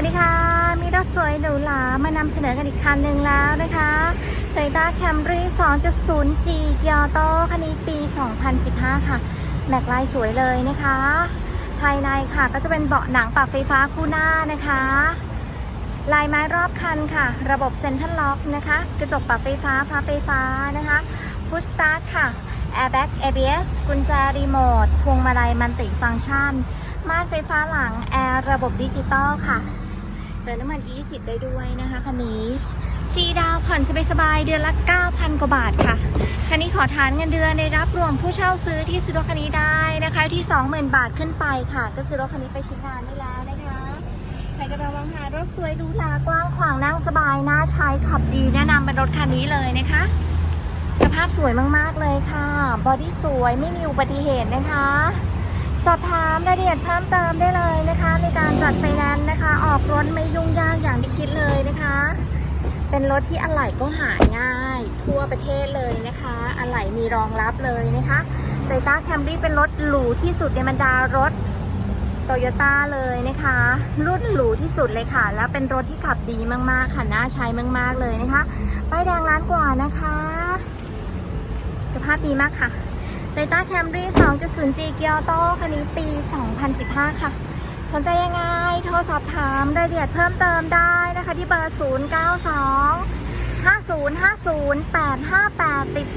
วัสดีค่ะ มีรถสวยหรูหรามานำเสนอกันอีกคันหนึ่งแล้วนะคะ Toyota Camry 2.0 G Kyoto คันนี้ปี 2015 ค่ะ แม็กลายสวยเลยนะคะ ภายในค่ะก็จะเป็นเบาะหนังปรับไฟฟ้าคู่หน้านะคะ ลายไม้รอบคันค่ะ ระบบเซ็นทรัลล็อกนะคะ กระจกปรับไฟฟ้าพับไฟฟ้านะคะพุชสตาร์ทค่ะ Airbag ABS กุญแจรีโมทพวงมาลัยมันติฟังก์ชันม่านไฟฟ้าหลัง แอร์ระบบดิจิตอลค่ะ ติมน้ำมัน E10 ได้ด้วยนะคะคันนี้ฟรีดาวผ่อนสบายๆเดือนละ 9,000 กว่าบาทค่ะ คันนี้ขอทานเงินเดือนในรับรวมผู้เช่าซื้อที่ซื้อรถคันนี้ได้นะคะที่ 20,000 บาทขึ้นไปค่ะ ก็ซื้อรถคันนี้ไปใช้งานได้แล้วนะคะใครกำลังมองหารถสวยหรูหรากว้างขวางนั่งสบายน่าใช้ขับดีแนะนำเป็นรถคันนี้เลยนะคะ สภาพสวยมากๆเลยค่ะบอดี้สวยไม่มีอุบัติเหตุนะคะ สอบถามรายละเอียดเพิ่มเติมได้เลยนะคะ ในการจัดไฟ แนนซ์นะคะออกรถไม่ยุ่งยากอย่างที่คิดเลยนะคะ เป็นรถที่อะไหล่ก็หาง่าย ทั่วประเทศเลยนะคะ อะไหล่มีรองรับเลยนะคะ Toyota Camry เป็นรถหรูที่สุดในบรรดารถโตโยต้าเลยนะคะ รุ่นหรูที่สุดเลยค่ะ แล้วเป็นรถที่ขับดีมากๆค่ะน่าใช้มาก ๆเลยนะคะป้ายแดงล้านกว่านะคะ สภาพดีมากค่ะ Toyota Camry 2.0G Kyoto คันนี้ปี 2015 ค่ะ สนใจยังไง โทรสอบถามรายละเอียดเพิ่มเติมได้นะคะที่เบอร์ 092 5050 858 ติด